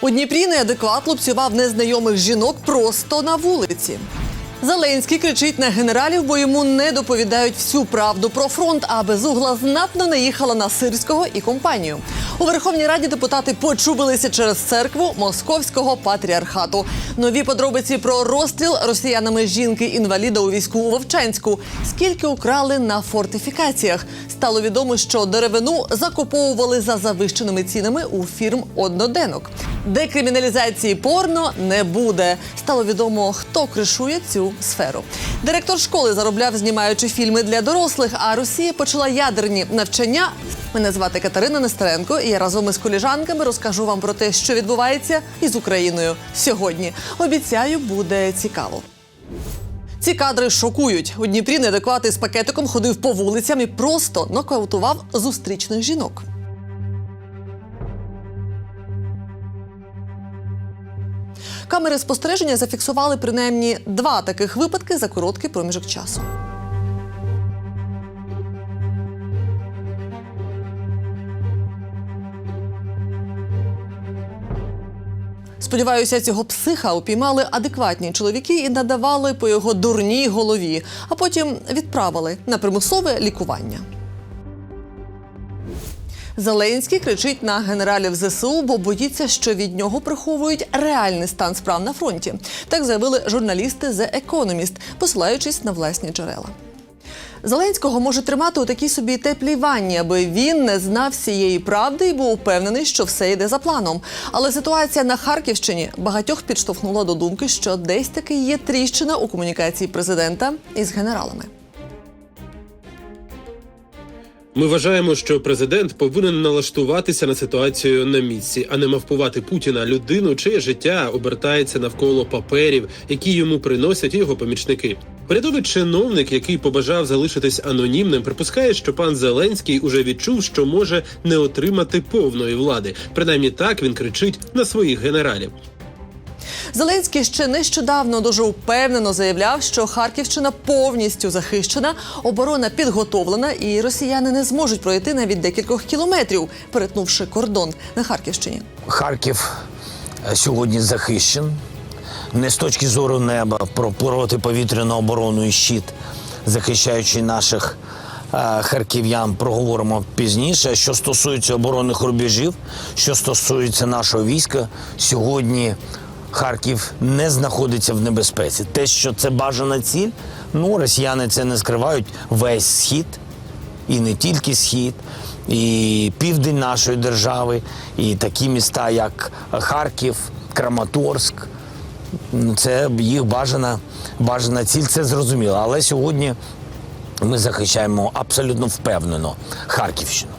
У Дніпрі неадекват лупцював незнайомих жінок просто на вулиці. Зеленський кричить на генералів, бо йому не доповідають всю правду про фронт, а безугла знатно наїхала на сирського і компанію. У Верховній Раді депутати почубилися через церкву московського патріархату. Нові подробиці про розстріл росіянами жінки інваліда у війську у Вовчанську. Скільки украли на фортифікаціях? Стало відомо, що деревину закуповували за завищеними цінами у фірм одноденок. Декриміналізації порно не буде. Стало відомо, хто кришує цю сферу. Директор школи заробляв, знімаючи фільми для дорослих. А Росія почала ядерні навчання. Мене звати Катерина Нестеренко, я разом із коліжанками розкажу вам про те, що відбувається із Україною сьогодні. Обіцяю, буде цікаво. Ці кадри шокують. У Дніпрі неадеквати з пакетиком ходив по вулицям і просто нокаутував зустрічних жінок. Камери спостереження зафіксували принаймні два таких випадки за короткий проміжок часу. Сподіваюся, цього психа упіймали адекватні чоловіки і надавали по його дурній голові, а потім відправили на примусове лікування. Зеленський кричить на генералів ЗСУ, бо боїться, що від нього приховують реальний стан справ на фронті. Так заявили журналісти The Economist, посилаючись на власні джерела. Зеленського може тримати у такій собі теплій ванні, аби він не знав всієї правди і був упевнений, що все йде за планом. Але ситуація на Харківщині багатьох підштовхнула до думки, що десь таки є тріщина у комунікації президента із генералами. Ми вважаємо, що президент повинен налаштуватися на ситуацію на місці, а не мавпувати Путіна людину, чиє життя обертається навколо паперів, які йому приносять його помічники. Порядовий чиновник, який побажав залишитись анонімним, припускає, що пан Зеленський уже відчув, що може не отримати повної влади. Принаймні так він кричить на своїх генералів. Зеленський ще нещодавно дуже впевнено заявляв, що Харківщина повністю захищена, оборона підготовлена, і росіяни не зможуть пройти навіть декількох кілометрів, перетнувши кордон на Харківщині. Харків е, сьогодні захищен. Не з точки зору неба про протиповітряну оборону і щит, захищаючи наших е, харків'ян, проговоримо пізніше. Що стосується оборонних рубежів, що стосується нашого війська, сьогодні Харків не знаходиться в небезпеці. Те, що це бажана ціль, ну росіяни це не скривають весь схід і не тільки схід, і південь нашої держави, і такі міста, як Харків, Краматорськ. Ну, Це їх бажана, бажана ціль, це зрозуміло. Але сьогодні ми захищаємо абсолютно впевнено Харківщину.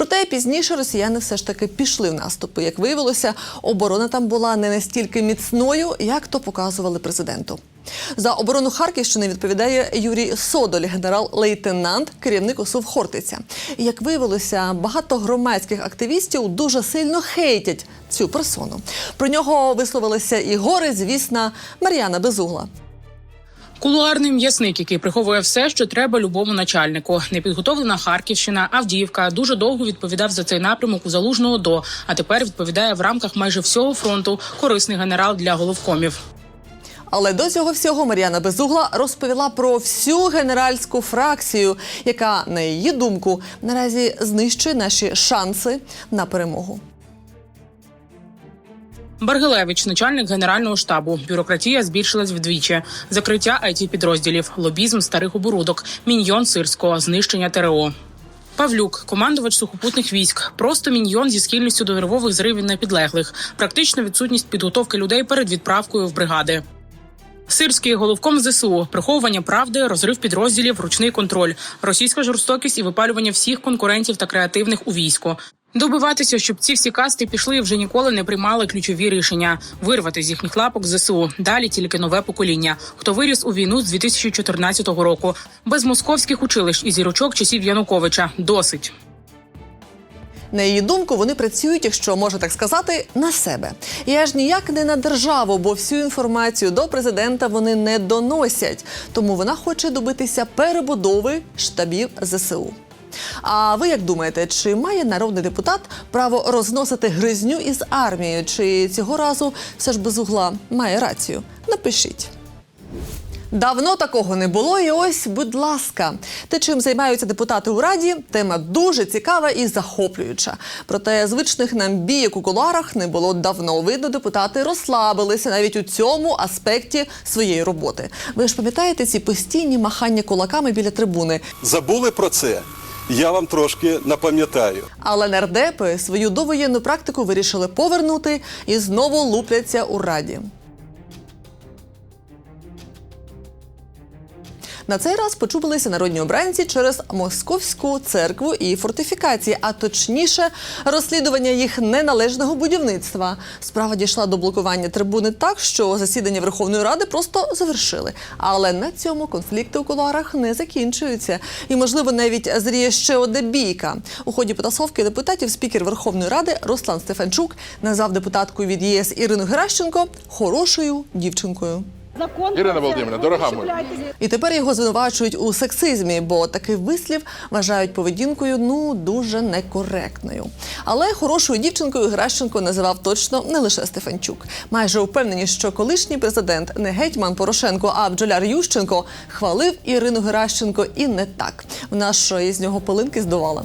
Проте пізніше росіяни все ж таки пішли в наступи. Як виявилося, оборона там була не настільки міцною, як то показували президенту. За оборону Харківщини відповідає Юрій Содоль, генерал-лейтенант, керівник ОСУВ Хортиця. Як виявилося, багато громадських активістів дуже сильно хейтять цю персону. Про нього висловилися і гори, звісна Мар'яна Безугла. Кулуарний м'ясник, який приховує все, що треба любому начальнику. Непідготовлена Харківщина, Авдіївка дуже довго відповідав за цей напрямок у залужного до, а тепер відповідає в рамках майже всього фронту корисний генерал для головкомів. Але до цього всього Мар'яна Безугла розповіла про всю генеральську фракцію, яка, на її думку, наразі знищує наші шанси на перемогу. Баргилевич, начальник генерального штабу. Бюрократія збільшилась вдвічі. Закриття it підрозділів, лобізм старих оборудок, міньйон сирського, знищення ТРО. Павлюк, командувач сухопутних військ, просто міньйон зі схильністю до нервових зривів непідлеглих, практична відсутність підготовки людей перед відправкою в бригади. Сирський головком ЗСУ, приховування правди, розрив підрозділів, ручний контроль, російська жорстокість і випалювання всіх конкурентів та креативних у війську. Добиватися, щоб ці всі касти пішли вже ніколи не приймали ключові рішення, вирвати з їхніх лапок ЗСУ. Далі тільки нове покоління, хто виріс у війну з 2014 року, без московських училищ і зірочок часів Януковича. Досить. На її думку, вони працюють, якщо можна так сказати, на себе. І аж ніяк не на державу, бо всю інформацію до президента вони не доносять. Тому вона хоче добитися перебудови штабів ЗСУ. А ви як думаєте, чи має народний депутат право розносити гризню із армією? Чи цього разу все ж без угла має рацію? Напишіть. Давно такого не було, і ось, будь ласка, те, чим займаються депутати у раді, тема дуже цікава і захоплююча. Проте звичних нам бійок у кулуарах не було давно. Видно, депутати розслабилися навіть у цьому аспекті своєї роботи. Ви ж пам'ятаєте ці постійні махання кулаками біля трибуни? Забули про це? Я вам трошки напам'ятаю. Але нардепи свою довоєнну практику вирішили повернути і знову лупляться у раді. На цей раз почубилися народні обранці через московську церкву і фортифікації, а точніше розслідування їх неналежного будівництва. Справа дійшла до блокування трибуни так, що засідання Верховної Ради просто завершили. Але на цьому конфлікти у кулуарах не закінчуються. І, можливо, навіть зріє ще одна бійка. У ході потасовки депутатів спікер Верховної Ради Руслан Стефанчук назвав депутатку від ЄС Ірину Геращенко хорошою дівчинкою. Ірина Володимирівна, дорога моя. І тепер його звинувачують у сексизмі, бо такий вислів вважають поведінкою ну дуже некоректною. Але хорошою дівчинкою Гращенко називав точно не лише Стефанчук. Майже упевнені, що колишній президент не гетьман Порошенко, а бджоляр Ющенко хвалив Ірину Геращенко і не так. Вона ж із нього полинки здувала.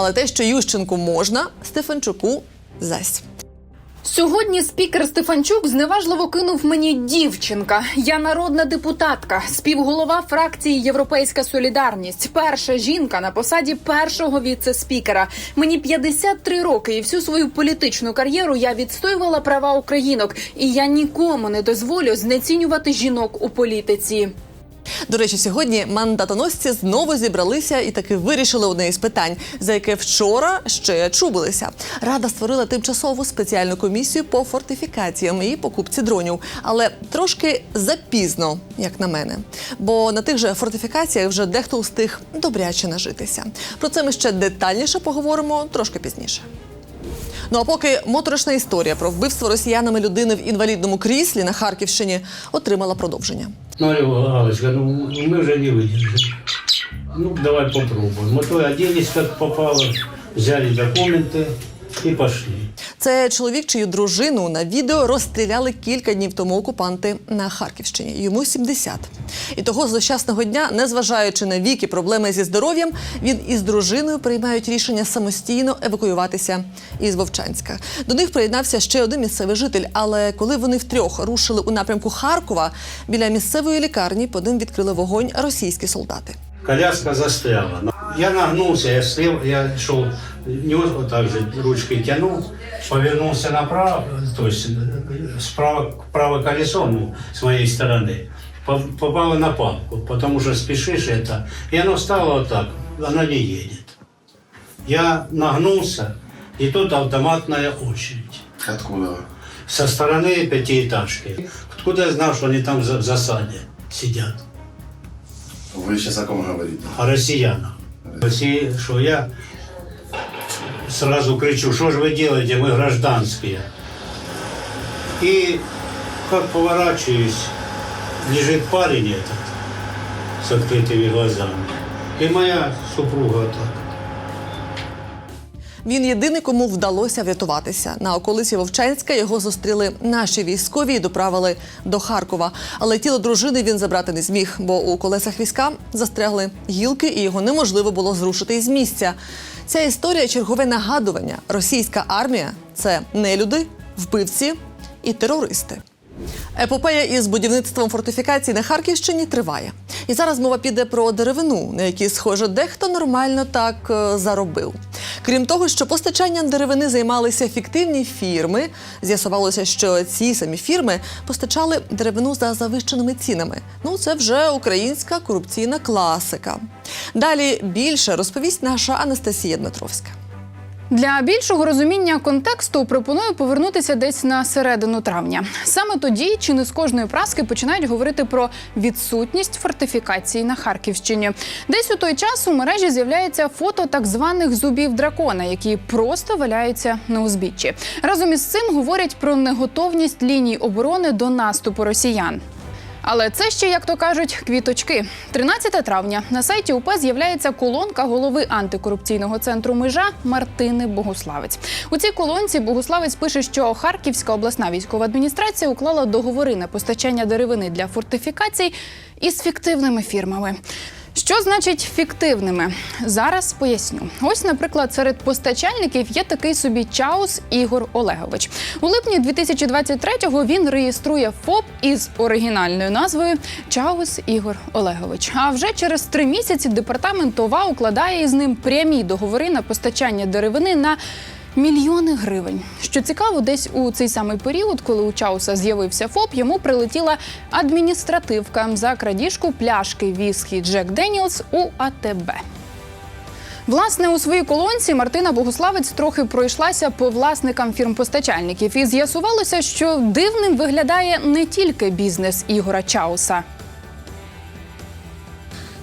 Але те, що Ющенку можна, Стефанчуку зась. Сьогодні спікер Стефанчук зневажливо кинув мені дівчинка. Я народна депутатка, співголова фракції Європейська Солідарність, перша жінка на посаді першого віце-спікера. Мені 53 роки, і всю свою політичну кар'єру я відстоювала права українок, і я нікому не дозволю знецінювати жінок у політиці. До речі, сьогодні мандатоносці знову зібралися і таки вирішили одне із питань, за яке вчора ще чубилися. Рада створила тимчасову спеціальну комісію по фортифікаціям і покупці дронів, але трошки запізно, як на мене. Бо на тих же фортифікаціях вже дехто встиг добряче нажитися. Про це ми ще детальніше поговоримо трошки пізніше. Ну а поки моторошна історія про вбивство росіянами людини в інвалідному кріслі на Харківщині отримала продовження. Марья Галочка, ну мы уже не выдержим. Ну, давай попробуем. Мы то оделись как попало, взяли документы и пошли. Це чоловік, чию дружину на відео розстріляли кілька днів тому окупанти на Харківщині. Йому 70. І того злощасного дня, незважаючи на вік і проблеми зі здоров'ям, він із дружиною приймають рішення самостійно евакуюватися із Вовчанська. До них приєднався ще один місцевий житель. Але коли вони втрьох рушили у напрямку Харкова, біля місцевої лікарні по ним відкрили вогонь російські солдати. Коляска застряла. Я нагнулся, я слева, я шел, не вот так же ручкой тянул, повернулся направо, то есть э, справа, правое колесо ну, с моей стороны по- попало на палку, потому что спешишь это, и оно стало вот так, оно не едет. Я нагнулся, и тут автоматная очередь. Откуда ви? со стороны пятиэтажки. Откуда я знал, что они там за- в засаде сидят? Ви зараз о ком говорите? О россиянах. России, что я сразу кричу, что же вы делаете, мы гражданские. И как поворачиваюсь, лежит парень этот с открытыми глазами. И моя супруга так. Він єдиний, кому вдалося врятуватися. На околиці Вовчанська його зустріли наші військові і доправили до Харкова. Але тіло дружини він забрати не зміг, бо у колесах війська застрягли гілки, і його неможливо було зрушити із місця. Ця історія чергове нагадування: російська армія це нелюди, вбивці і терористи. Епопея із будівництвом фортифікацій на Харківщині триває. І зараз мова піде про деревину, на якій, схоже, дехто нормально так е, заробив. Крім того, що постачанням деревини займалися фіктивні фірми, з'ясувалося, що ці самі фірми постачали деревину за завищеними цінами. Ну, це вже українська корупційна класика. Далі більше розповість наша Анастасія Дмитровська. Для більшого розуміння контексту пропоную повернутися десь на середину травня. Саме тоді чи не з кожної праски починають говорити про відсутність фортифікації на Харківщині. Десь у той час у мережі з'являється фото так званих зубів дракона, які просто валяються на узбіччі. Разом із цим говорять про неготовність ліній оборони до наступу росіян. Але це ще, як то кажуть, квіточки. 13 травня на сайті УП з'являється колонка голови антикорупційного центру межа Мартини Богуславець. У цій колонці Богуславець пише, що Харківська обласна військова адміністрація уклала договори на постачання деревини для фортифікацій із фіктивними фірмами. Що значить фіктивними? Зараз поясню. Ось, наприклад, серед постачальників є такий собі Чаус Ігор Олегович. У липні 2023-го він реєструє ФОП із оригінальною назвою Чаус Ігор Олегович. А вже через три місяці департамент ОВА укладає із ним прямі договори на постачання деревини на Мільйони гривень. Що цікаво, десь у цей самий період, коли у Чауса з'явився ФОП, йому прилетіла адміністративка за крадіжку пляшки віскі Джек Деніелс у АТБ. Власне, у своїй колонці Мартина Богуславець трохи пройшлася по власникам фірм-постачальників, і з'ясувалося, що дивним виглядає не тільки бізнес Ігора Чауса.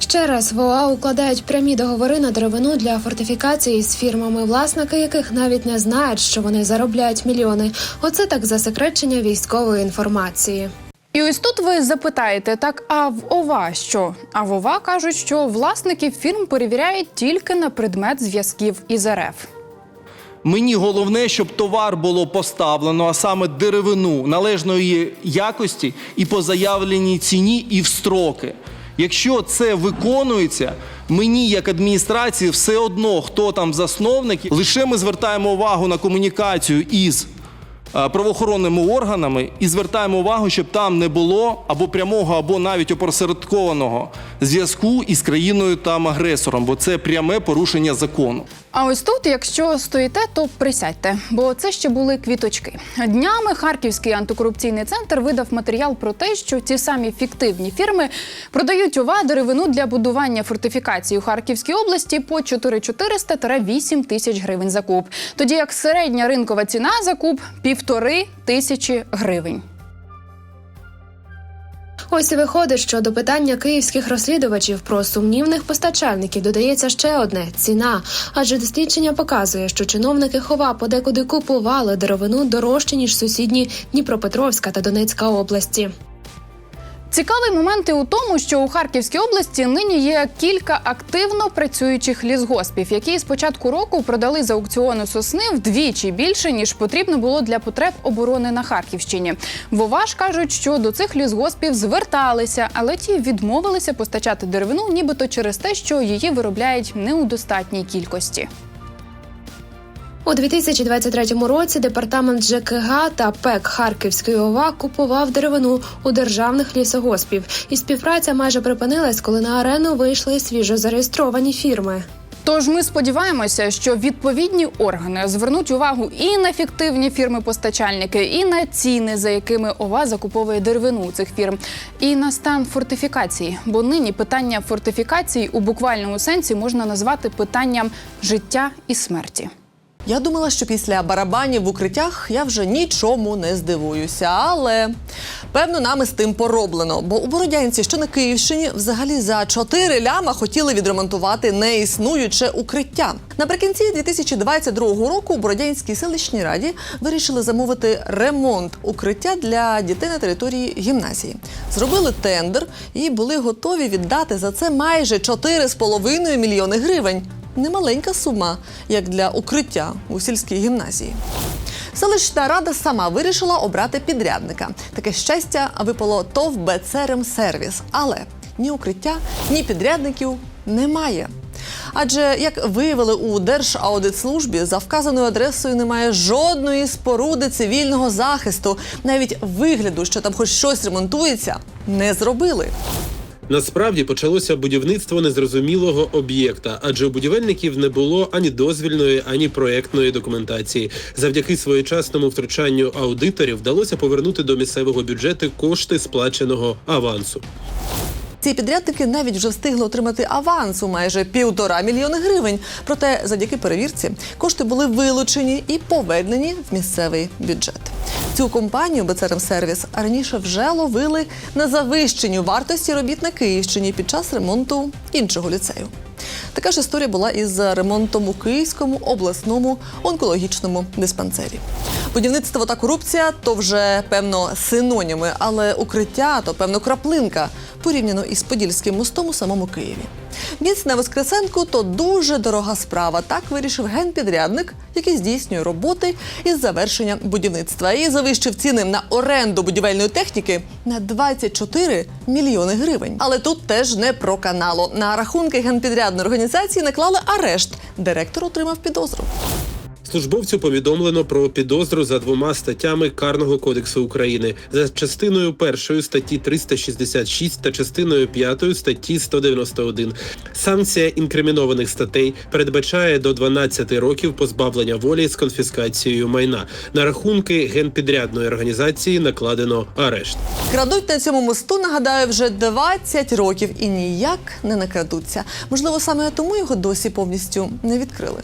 Ще раз в ОА укладають прямі договори на деревину для фортифікації з фірмами, власники яких навіть не знають, що вони заробляють мільйони. Оце так засекречення військової інформації. І ось тут ви запитаєте, так а в ОВА що? А в ОВА кажуть, що власників фірм перевіряють тільки на предмет зв'язків із РФ. Мені головне, щоб товар було поставлено, а саме деревину належної якості і по заявленій ціні, і в строки. Якщо це виконується, мені як адміністрації все одно, хто там засновники, лише ми звертаємо увагу на комунікацію із е, правоохоронними органами і звертаємо увагу, щоб там не було або прямого, або навіть опосередкованого зв'язку із країною там агресором, бо це пряме порушення закону. А ось тут, якщо стоїте, то присядьте, бо це ще були квіточки. Днями Харківський антикорупційний центр видав матеріал про те, що ті самі фіктивні фірми продають ова деревину для будування фортифікацій у Харківській області по 4400-8 тисяч гривень за куб. Тоді як середня ринкова ціна за куб півтори тисячі гривень. Ось і виходить, що до питання київських розслідувачів про сумнівних постачальників додається ще одне ціна. Адже дослідження показує, що чиновники хова подекуди купували деревину дорожче ніж сусідні Дніпропетровська та Донецька області. Цікавий момент і у тому, що у Харківській області нині є кілька активно працюючих лісгоспів, які з початку року продали за аукціону сосни вдвічі більше ніж потрібно було для потреб оборони на Харківщині. Воваж кажуть, що до цих лісгоспів зверталися, але ті відмовилися постачати деревину, нібито через те, що її виробляють не у достатній кількості. У 2023 році департамент ЖКГ та ПЕК Харківської ОВА купував деревину у державних лісогоспів, і співпраця майже припинилась, коли на арену вийшли свіжо зареєстровані фірми. Тож ми сподіваємося, що відповідні органи звернуть увагу і на фіктивні фірми-постачальники, і на ціни, за якими ОВА закуповує деревину цих фірм, і на стан фортифікації. Бо нині питання фортифікацій у буквальному сенсі можна назвати питанням життя і смерті. Я думала, що після барабанів в укриттях я вже нічому не здивуюся, але певно нами з тим пороблено. Бо у Бородянці, що на Київщині, взагалі за 4 ляма хотіли відремонтувати неіснуюче укриття. Наприкінці 2022 року у Бородянській селищній раді вирішили замовити ремонт укриття для дітей на території гімназії. Зробили тендер і були готові віддати за це майже 4,5 мільйони гривень немаленька сума, як для укриття у сільській гімназії. Селищна рада сама вирішила обрати підрядника. Таке щастя випало ТОВ «Бецерем Сервіс. Але ні укриття, ні підрядників немає. Адже, як виявили у Держаудитслужбі, за вказаною адресою немає жодної споруди цивільного захисту. Навіть вигляду, що там хоч щось ремонтується, не зробили. Насправді почалося будівництво незрозумілого об'єкта, адже у будівельників не було ані дозвільної, ані проектної документації. Завдяки своєчасному втручанню аудиторів вдалося повернути до місцевого бюджету кошти сплаченого авансу. Ці підрядники навіть вже встигли отримати аванс у майже півтора мільйони гривень. Проте, завдяки перевірці, кошти були вилучені і повернені в місцевий бюджет. Цю компанію БЦРМ Сервіс раніше вже ловили на завищенню вартості робіт на Київщині під час ремонту іншого ліцею. Така ж історія була із ремонтом у Київському обласному онкологічному диспансері. Будівництво та корупція то вже певно синоніми, але укриття то певно краплинка порівняно із Подільським мостом у самому Києві. Міст на Воскресенку то дуже дорога справа. Так вирішив генпідрядник, який здійснює роботи із завершення будівництва і завищив ціни на оренду будівельної техніки на 24 мільйони гривень. Але тут теж не про каналу. На рахунки генпідрядної організації наклали арешт. Директор отримав підозру. Службовцю повідомлено про підозру за двома статтями Карного кодексу України за частиною першої статті 366 та частиною п'ятої статті 191. Санкція інкримінованих статей передбачає до 12 років позбавлення волі з конфіскацією майна. На рахунки генпідрядної організації накладено арешт. Крадуть на цьому мосту, нагадаю, вже 20 років і ніяк не накрадуться. Можливо, саме тому його досі повністю не відкрили.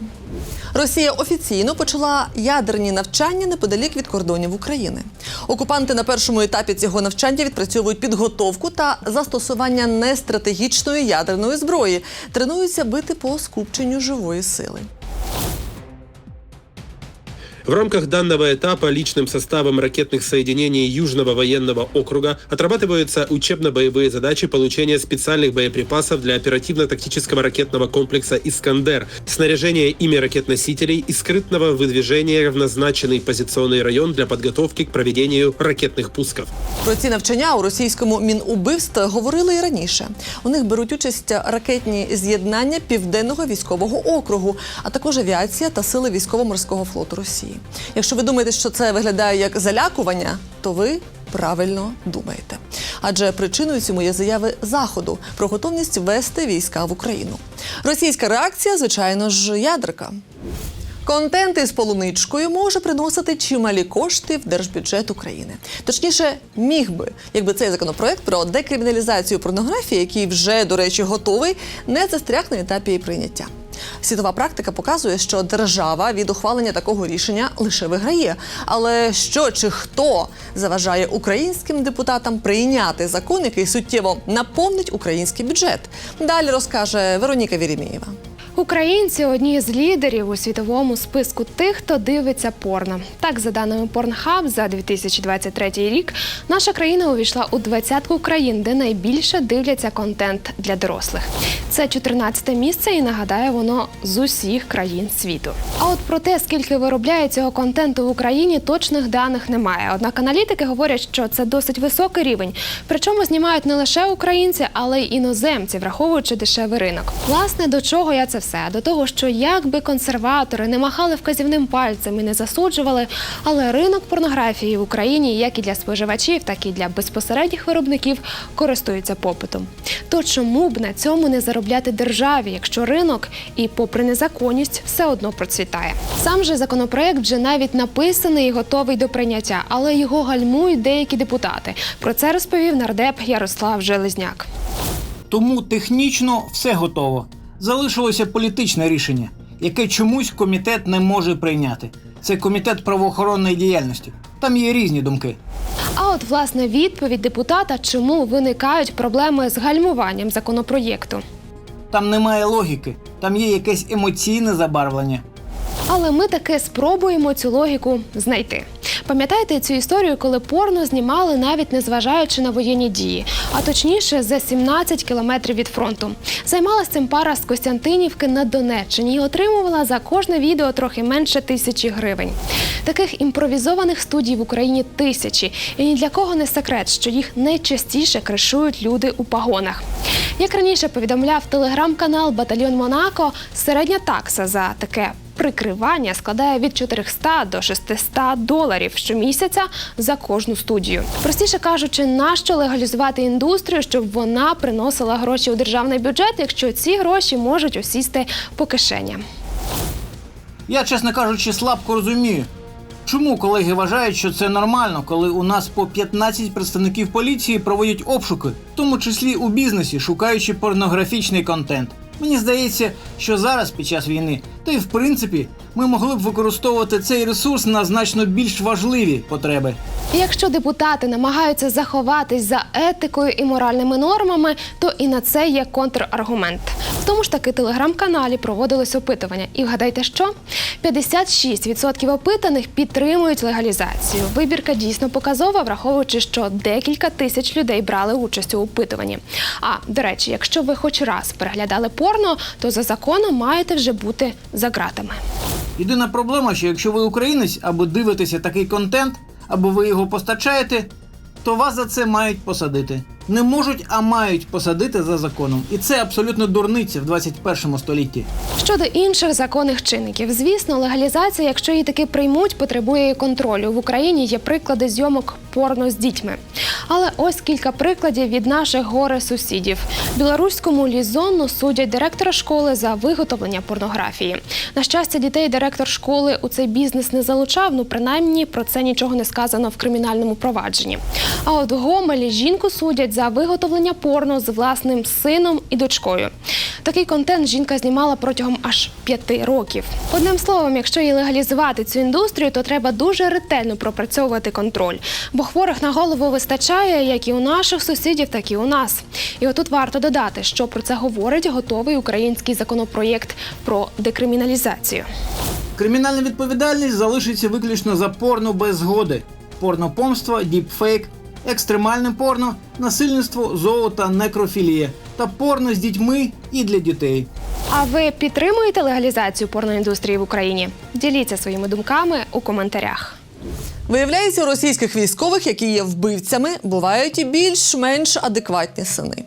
Росія офіційно почала ядерні навчання неподалік від кордонів України. Окупанти на першому етапі цього навчання відпрацьовують підготовку та застосування нестратегічної ядерної зброї, тренуються бити по скупченню живої сили. В рамках данного этапа личным составом ракетных соединений Южного военного округа отрабатываются учебно-боевые задачи получения специальных боеприпасов для оперативно-тактического ракетного комплекса «Искандер», снаряжения ими ракет-носителей и скрытного выдвижения в назначенный позиционный район для подготовки к проведению ракетных пусков. Про ці навчання у російському мінубивств говорили і раніше. У них беруть участь ракетні з'єднання південного військового округу, а також авіація та сили військово-морського флоту Росії. Якщо ви думаєте, що це виглядає як залякування, то ви правильно думаєте. Адже причиною цьому є заяви заходу про готовність ввести війська в Україну. Російська реакція, звичайно ж, ядерка. Контент із полуничкою може приносити чималі кошти в держбюджет України. Точніше, міг би, якби цей законопроект про декриміналізацію порнографії, який вже, до речі, готовий, не застряг на етапі її прийняття. Світова практика показує, що держава від ухвалення такого рішення лише виграє. Але що чи хто заважає українським депутатам прийняти закон, який суттєво наповнить український бюджет? Далі розкаже Вероніка Вірімієва. Українці одні з лідерів у світовому списку тих, хто дивиться порно. Так, за даними Pornhub, за 2023 рік наша країна увійшла у двадцятку країн, де найбільше дивляться контент для дорослих. Це 14 місце, і нагадаю, воно з усіх країн світу. А от про те, скільки виробляє цього контенту в Україні, точних даних немає. Однак аналітики говорять, що це досить високий рівень. Причому знімають не лише українці, але й іноземці, враховуючи дешевий ринок. Власне, до чого я це все? До того, що як би консерватори не махали вказівним пальцем і не засуджували, але ринок порнографії в Україні, як і для споживачів, так і для безпосередніх виробників, користується попитом. То чому б на цьому не заробляти державі, якщо ринок і, попри незаконність, все одно процвітає? Сам же законопроект вже навіть написаний і готовий до прийняття, але його гальмують деякі депутати. Про це розповів нардеп Ярослав Железняк. Тому технічно все готово. Залишилося політичне рішення, яке чомусь комітет не може прийняти. Це комітет правоохоронної діяльності. Там є різні думки. А от власне відповідь депутата, чому виникають проблеми з гальмуванням законопроєкту. Там немає логіки, там є якесь емоційне забарвлення. Але ми таки спробуємо цю логіку знайти. Пам'ятаєте цю історію, коли порно знімали навіть не зважаючи на воєнні дії, а точніше за 17 кілометрів від фронту. Займалась цим пара з Костянтинівки на Донеччині і отримувала за кожне відео трохи менше тисячі гривень. Таких імпровізованих студій в Україні тисячі, і ні для кого не секрет, що їх найчастіше кришують люди у пагонах. Як раніше повідомляв телеграм-канал Батальйон Монако, середня такса за таке прикривання складає від 400 до 600 доларів щомісяця за кожну студію. Простіше кажучи, нащо легалізувати індустрію, щоб вона приносила гроші у державний бюджет, якщо ці гроші можуть осісти по кишеням. Я, чесно кажучи, слабко розумію, Чому колеги вважають, що це нормально, коли у нас по 15 представників поліції проводять обшуки, в тому числі у бізнесі, шукаючи порнографічний контент? Мені здається, що зараз під час війни, та й в принципі, ми могли б використовувати цей ресурс на значно більш важливі потреби. Якщо депутати намагаються заховатись за етикою і моральними нормами, то і на це є контраргумент. В тому ж таки телеграм-каналі проводилось опитування. І вгадайте, що 56% опитаних підтримують легалізацію. Вибірка дійсно показова, враховуючи, що декілька тисяч людей брали участь у опитуванні. А до речі, якщо ви хоч раз переглядали порно, то за законом маєте вже бути за ґратами. Єдина проблема, що якщо ви українець або дивитеся такий контент, або ви його постачаєте, то вас за це мають посадити. Не можуть, а мають посадити за законом. І це абсолютно дурниця в 21 столітті. Щодо інших законних чинників, звісно, легалізація, якщо її таки приймуть, потребує контролю. В Україні є приклади зйомок порно з дітьми. Але ось кілька прикладів від наших горе сусідів. Білоруському лізонну судять директора школи за виготовлення порнографії. На щастя, дітей директор школи у цей бізнес не залучав. Ну принаймні про це нічого не сказано в кримінальному провадженні. А от в Гомелі жінку судять за виготовлення порно з власним сином і дочкою. Такий контент жінка знімала протягом аж п'яти років. Одним словом, якщо і легалізувати цю індустрію, то треба дуже ретельно пропрацьовувати контроль, бо хворих на голову вистачає як і у наших сусідів, так і у нас. І отут варто додати, що про це говорить готовий український законопроєкт про декриміналізацію. Кримінальна відповідальність залишиться виключно за порно без згоди, порнопомство, діпфейк, екстремальне порно, насильництво, зоо та некрофілія та порно з дітьми і для дітей. А ви підтримуєте легалізацію порноіндустрії в Україні? Діліться своїми думками у коментарях. Виявляється, у російських військових, які є вбивцями, бувають і більш-менш адекватні сини.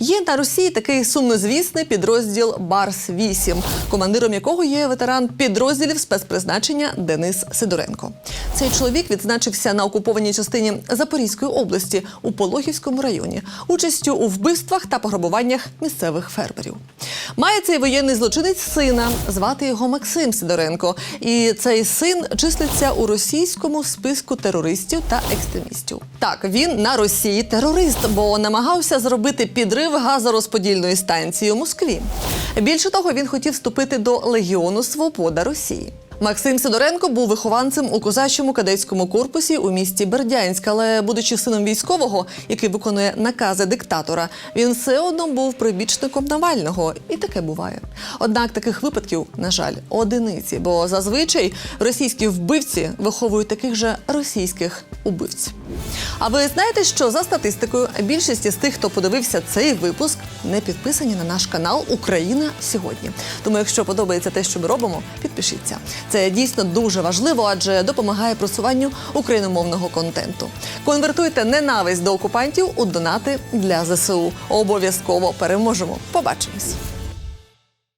Є на Росії такий сумнозвісний підрозділ Барс 8 командиром якого є ветеран підрозділів спецпризначення Денис Сидоренко. Цей чоловік відзначився на окупованій частині Запорізької області у Пологівському районі участю у вбивствах та пограбуваннях місцевих фермерів. Має цей воєнний злочинець сина, звати його Максим Сидоренко. І цей син числиться у російському списку терористів та екстремістів. Так, він на Росії терорист, бо намагався зробити підрив газорозподільної станції у Москві. Більше того, він хотів вступити до Легіону Свобода Росії. Максим Сидоренко був вихованцем у козачому кадетському корпусі у місті Бердянськ, але будучи сином військового, який виконує накази диктатора, він все одно був прибічником Навального, і таке буває. Однак таких випадків, на жаль, одиниці, бо зазвичай російські вбивці виховують таких же російських убивць. А ви знаєте, що за статистикою більшість із тих, хто подивився цей випуск, не підписані на наш канал Україна сьогодні. Тому, якщо подобається те, що ми робимо, підпишіться. Це дійсно дуже важливо, адже допомагає просуванню україномовного контенту. Конвертуйте ненависть до окупантів у донати для ЗСУ. Обов'язково переможемо. Побачимось.